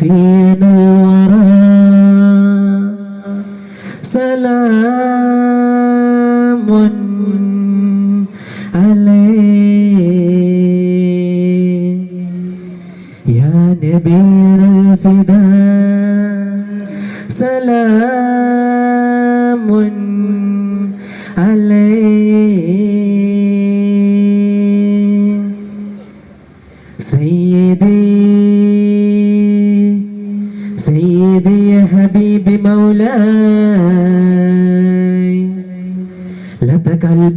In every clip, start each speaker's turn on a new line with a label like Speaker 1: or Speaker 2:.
Speaker 1: شفينا الورى. سلام يا نبينا الفداء سلام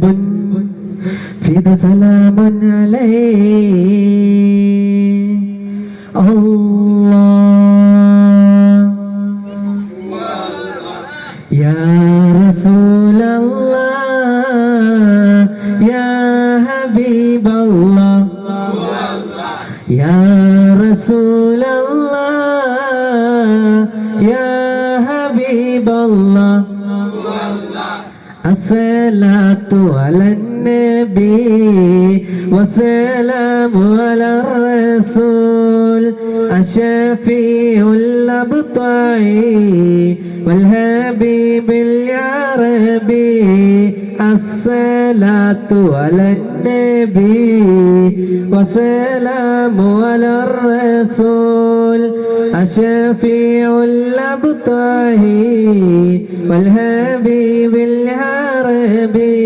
Speaker 1: قلب في سلام عليه. الله. يا رسول الله يا حبيب الله. يا رسول الله يا حبيب الله. الصلاة على النبي والسلام على الرسول الشفيع الأبطعي والحبيب العربي الصلاة على النبي والسلام على الرسول الشفيع الأبطعي والحبيب العربي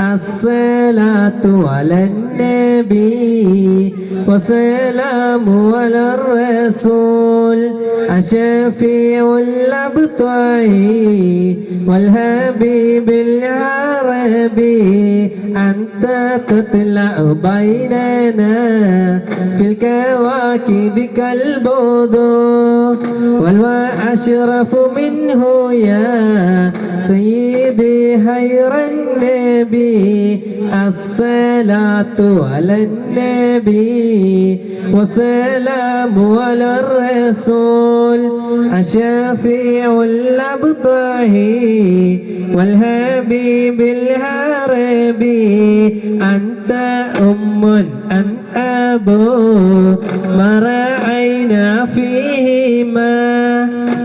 Speaker 1: الصلاة على النبي وسلام على الرسول الشفيع الأبطعي والحبيب العربي أنت تطلع بيننا في الكواكب كالبدو والوا أشرف منه يا سيدي خير النبي الصلاة على النبي وسلام على الرسول الشفيع الأبطحي والحبيب الهربي أنت أم أم أبو ما رأينا فيهما.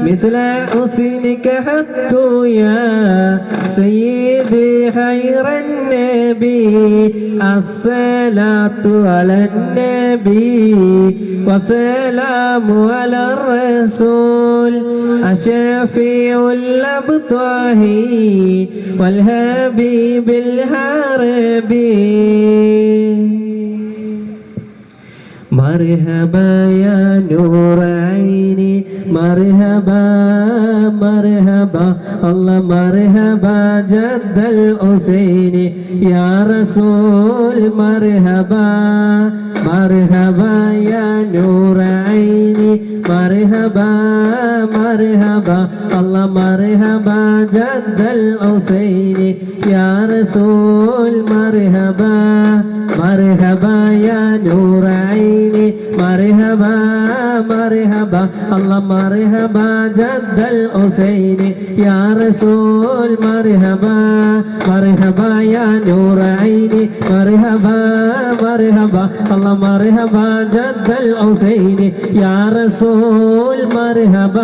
Speaker 1: مثل حسنك حتى يا سيدي خير النبي الصلاة على النبي وسلام على الرسول الشفيع الأبطحي والحبيب الهربي مرحبا يا نور عيني مرحبا مرحبا الله مرحبا جد الحسين يا رسول مرحبا مرحبا يا نور عيني مرحبا مرحبا الله مرحبا جد الحسين يا رسول مرحبا മർഹബ യാ നൂറൈനി മർഹബ മർഹബ അല്ല മർഹബ ജദ്ദൽ ഹുസൈനി യാ റസൂൽ മർഹബ മർഹബ യാ നൂറൈനി മർഹബ മർഹബ അല്ല മർഹബ ജദ്ദൽ ഹുസൈനി യാ റസൂൽ മർഹബ.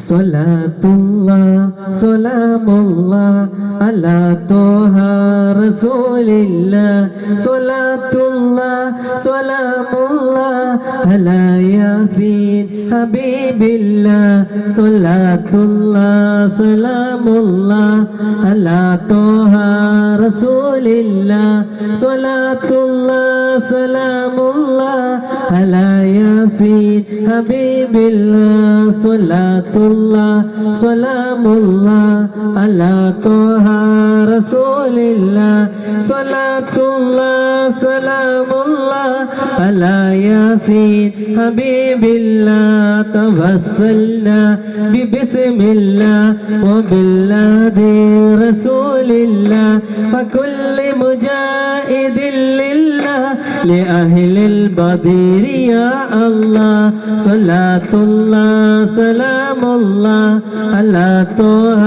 Speaker 1: സ്വലാത്തുള്ള സ്വലാമുള്ള അല്ലാ തോഹ റസൂലില്ല സ്വലാത്തുള്ള സ്വലാമുള്ള അലാ യാസീൻ ഹബീബില്ല സ്വലാത്തുള്ള സ്വലാമുള്ള അല്ലാ തോഹ റസൂലില്ല സ്വലാത്തുള്ള സ്വലാമുള്ള സലാമുല്ലാ സലാമുല്ലാ അലാ തോഹ റസൂലില്ലാ സലാത്തുല്ലാ സലാമുല്ലാ അലാ യാസീൻ ഹബീബില്ലാ തവസ്സൽനാ ബിബിസ്മില്ലാ വബില്ലാദി ഫകുല്ലി മുജാഹിദിൽ الله لأهل البدير يا الله. صلاة الله سلام الله. على طه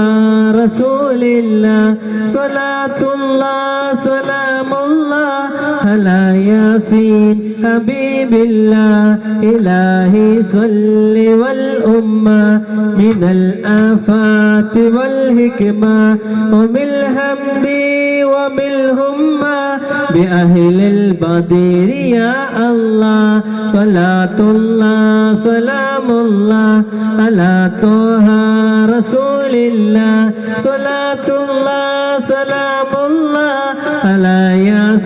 Speaker 1: رسول الله. صلاة الله سلام على ياسين حبيب الله. إلهي صل والأمة من الآفات والحكمة. ومن الحمد ومنهم بأهل البدير يا الله. صلاة الله سلام الله. على طه رسول الله. صلاة الله سلام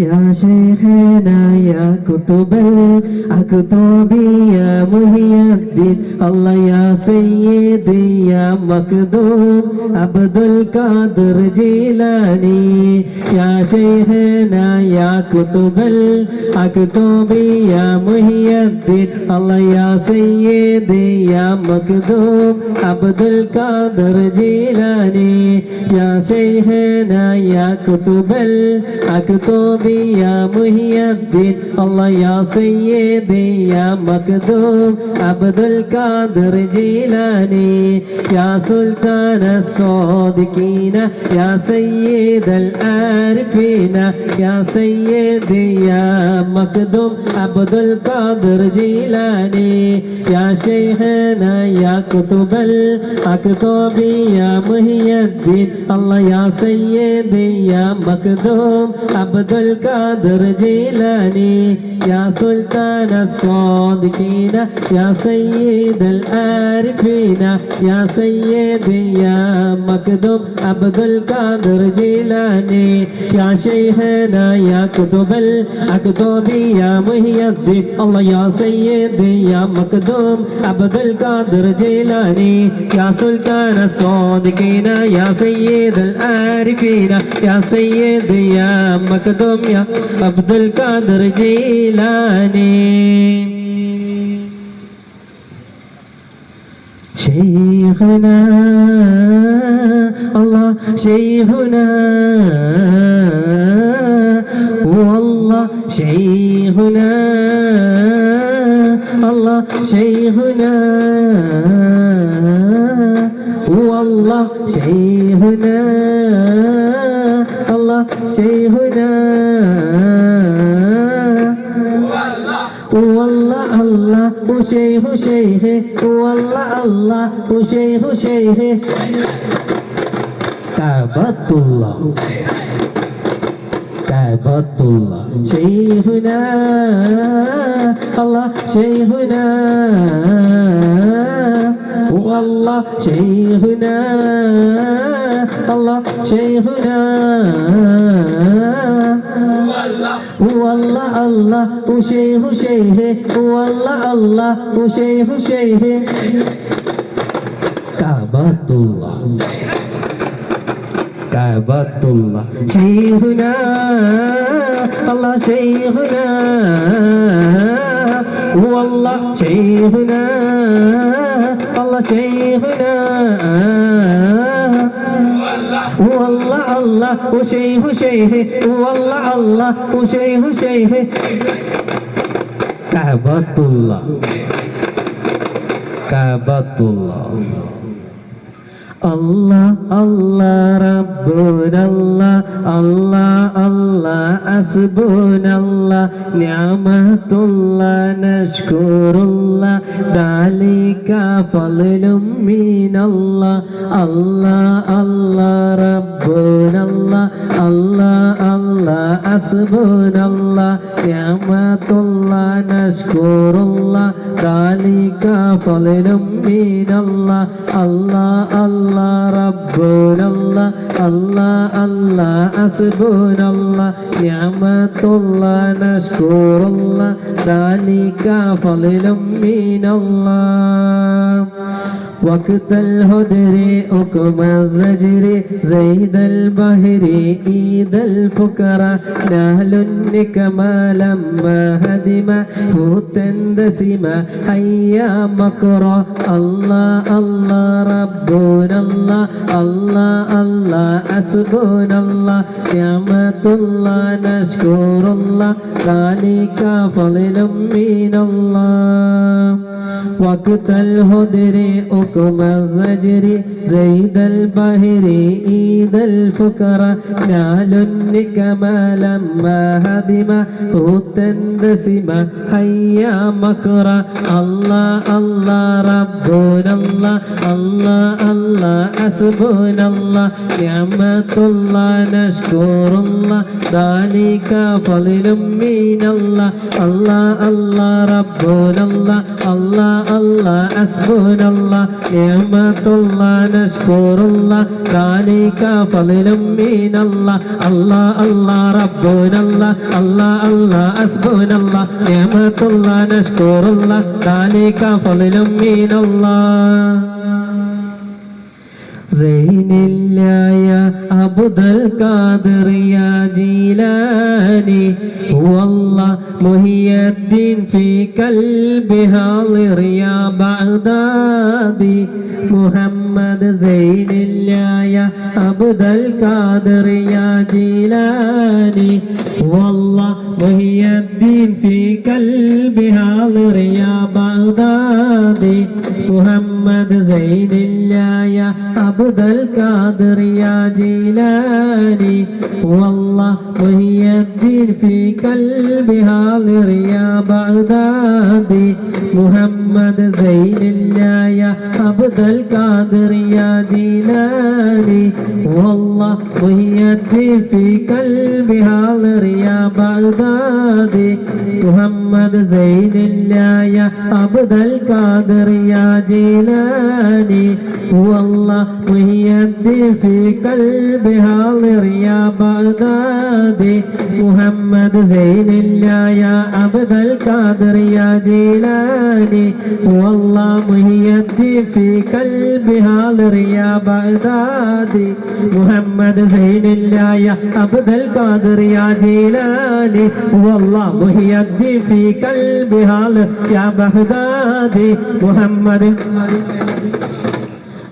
Speaker 1: يا شيخنا يا كتب الأكتب يا محي الدين الله يا سيدي يا مكدوم عبد القادر جيلاني يا شيخنا يا كتب الأكتب يا محي الدين الله يا سيدي يا مكدوم عبد القادر جيلاني يا شيخنا يا كتب الأكتب നബി യാ മുഹിയദ്ദീൻ അല്ലാ യാ സയ്യിദി യാ മഖ്ദൂം അബ്ദുൽ ഖാദിർ ജീലാനി യാ സുൽത്താന സ്വാദിഖീന യാ സയ്യിദൽ ആരിഫീന യാ സയ്യിദി യാ മഖ്ദൂം അബ്ദുൽ ഖാദിർ ജീലാനി യാ ശൈഖന യാ കുതുബൽ അക്തബി യാ മുഹിയദ്ദീൻ അല്ലാ യാ സയ്യിദി യാ മഖ്ദൂം അബ്ദുൽ ഖാദർ ജീലാനി യാ സുൽത്താന സ്വാദിഖീന യാ സയ്യിദൽ ആരിഫീന യാ സയ്യിദ് യാ മഖ്ദൂം അബ്ദുൽ ഖാദർ ജീലാനി യാ ശൈഖന യാ ഖുതുബൽ അഖ്ദൂബി യാ മുഹിയദ്ദീൻ അല്ലാഹ് യാ സയ്യിദ് യാ മഖ്ദൂം അബ്ദുൽ ഖാദർ ജീലാനി യാ സുൽത്താന സ്വാദിഖീന യാ സയ്യിദൽ ആരിഫീന യാ സയ്യിദ് യാ മഖ്ദൂം مكدوم يا عبد القادر جيلاني. شيخنا الله شيخنا. والله شيخنا الله شيخنا. والله شيخنا. সেই হুদা ও আল্লাহ আল্লাহ, ও সেই হো সেই হে। ও আল্লাহ আল্লাহ, ও সেই হে। কাবাতুল্লাহ সেই হুদা আল্লাহ, সেই হুদা والله شيخنا. الله شيخنا. والله الله وشيخ شيخ والله الله وشيخ شيخ كعبة الله كعبة الله شيخنا. الله شيخنا. والله شيخنا. الله شيخنا والله الله وشيخ شيخ والله الله وشيخ شيخ كعبة الله كعبة الله আল্লাহ আল্লাহ রাব্বুল আল্লাহ আল্লাহ আল্লাহ আসবুন আল্লাহ, নিয়ামাতুল্লাহ, নাশকুরুল্লাহ, দালিকা ফালুম মিন আল্লাহ আল্লাহ আল্লাহ রাব্বুল আল্লাহ আল্লাহ আল্লাহ আসবুন আল্লাহ, নিয়ামাতুল্লাহ, নাশকুরুল্লাহ, দালিকা ফালুম মিন আল্লাহ আল্লাহ আল্লাহ الله الله الله ربنا الله الله الله حسبنا الله نعمة الله نشكر الله ذلك فضل من الله وقت الهدر أكم الزجر زيد البهر إيد الفكرة نهل النكما لما هدم هتندسم هيا مكرا الله الله ربنا الله الله الله حسبنا الله. نعمة الله نشكر الله. ذلك فضل من الله. وقت الهدر أكم الزجر زيد البهر إيد الفكرة نال النكما لما هدم هتندسم هيا مكرا الله الله ربنا الله الله الله حسبنا الله نعمة الله نشكر الله ذلك فضل من الله الله الله ربنا الله الله الله حسبنا الله نعمة الله نشكر الله ذلك فضل من الله الله الله ربنا الله الله الله حسبنا الله نعمة الله نشكر الله ذلك فضل من الله സൈനില്ലായ അബുദൽ ഖാദിർ യാ ജീലാനി محي الدين في قلبها يا بغدادي. محمد زين الله عبد القادر يا جيلاني. والله وهي الدين في قلبي حاضر يا بغدادي. محمد زين الله يا عبد القادر يا جيلاني. والله وهي الدين في قلبي حاضر يا بغدادي. محمد زين الله يا عبد القادر يا جيلاني. وهي الدين في قلبي حاضر يا بغدادي محمد زين الله يا عبد القادر يا جيلاني والله وهي الدين في قلبي حاضر يا بغدادي محمد زين الله يا عبد القادر يا جيلاني والله وهي الدين في قلبي حاضر يا بغدادي محمد زين الله يا عبد القادر يا جيلاني والله وهي الدين في قلبي حاضر يا بغدادي محمد